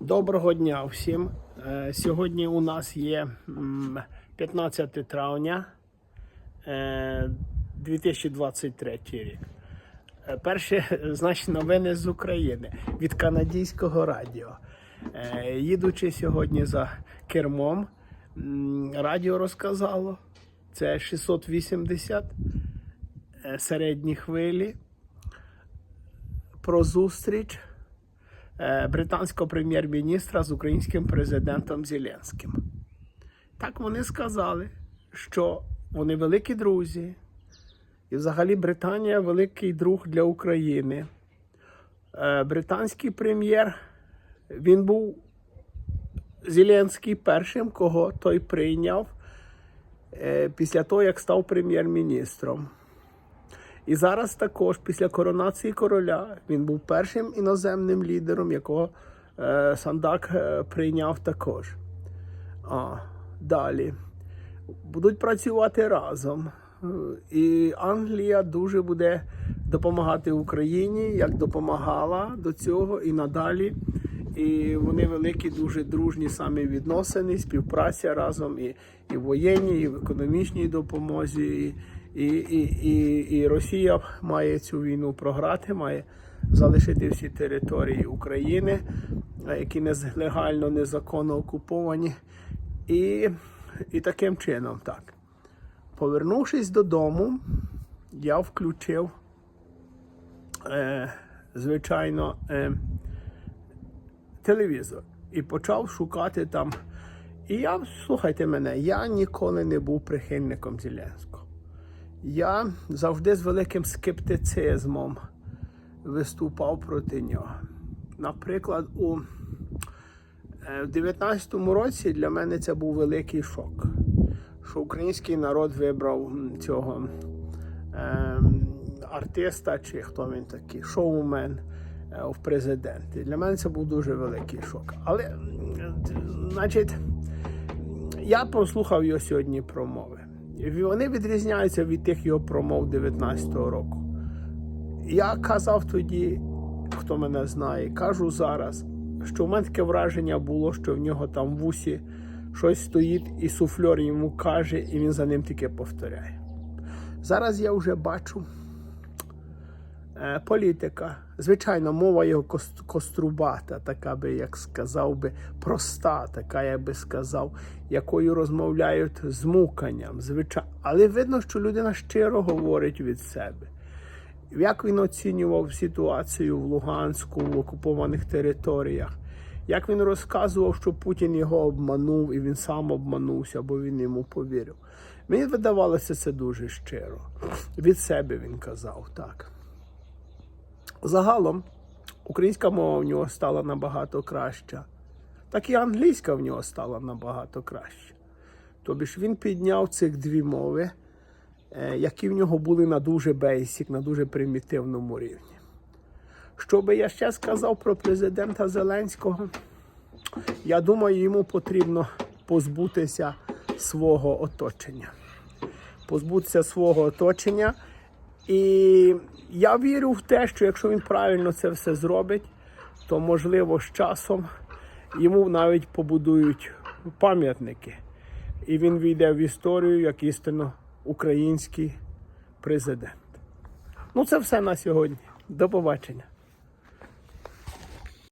Доброго дня всім. Е, Сьогодні у нас є 15 травня е, 2023 рік. Е, Перше, значить, новини з України від канадського радіо. Е, Їдучи сьогодні за кермом, радіо розказало, це 680 е, середні хвилі про зустріч е, британського прем'єр-міністра з українським президентом Зеленським. Так вони сказали, що вони великі друзі, і взагалі Британія великий друг для України. Е, Британський прем'єр, він був Зеленський першим, кого той прийняв е, після того, як став прем'єр-міністром. І зараз також, після коронації короля, він був першим іноземним лідером, якого е, Сандак е, прийняв також. А, далі. Будуть працювати разом. І Англія дуже буде допомагати Україні, як допомагала до цього і надалі. І вони великі, дуже дружні самі відносини, співпраця разом і, і в воєнній, і в економічній допомозі. І, і, і, і, і Росія має цю війну програти, має залишити всі території України, які нелегально, незаконно окуповані. І, і таким чином, так. Повернувшись додому, я включив, е, звичайно, е, телевізор і почав шукати там. І я, слухайте мене, я ніколи не був прихильником Зеленського. Я завжди з великим скептицизмом виступав проти нього. Наприклад, у е, в 19-му році для мене це був великий шок, що український народ вибрав цього ем, артиста, чи хто він такий, шоумен е, в президенти. Для мене це був дуже великий шок. Але, значить, я прослухав його сьогодні промови. Вони відрізняються від тих його промов 19-го року. Я казав тоді, хто мене знає, кажу зараз, що в мене таке враження було, що в нього там в усі щось стоїть, і суфльор йому каже, і він за ним тільки повторяє. Зараз я вже бачу політика. Звичайно, мова його кос- кострубата, така би, як сказав би, проста, така, я би сказав, якою розмовляють з муканням. Звичайно. Але видно, що людина щиро говорить від себе. Як він оцінював ситуацію в Луганську, в окупованих територіях, як він розказував, що Путін його обманув і він сам обманувся, бо він йому повірив. Мені видавалося це дуже щиро. Від себе він казав так. Загалом, українська мова в нього стала набагато краща, так і англійська в нього стала набагато краща. Тобі ж він підняв цих дві мови, е, які в нього були на дуже бейсік, на дуже примітивному рівні. Що би я ще сказав про президента Зеленського? Я думаю, йому потрібно позбутися свого оточення. Позбутися свого оточення. І я вірю в те, що якщо він правильно це все зробить, то можливо з часом йому навіть побудують пам'ятники. І він війде в історію як істинно український президент. Ну, це все на сьогодні. До побачення.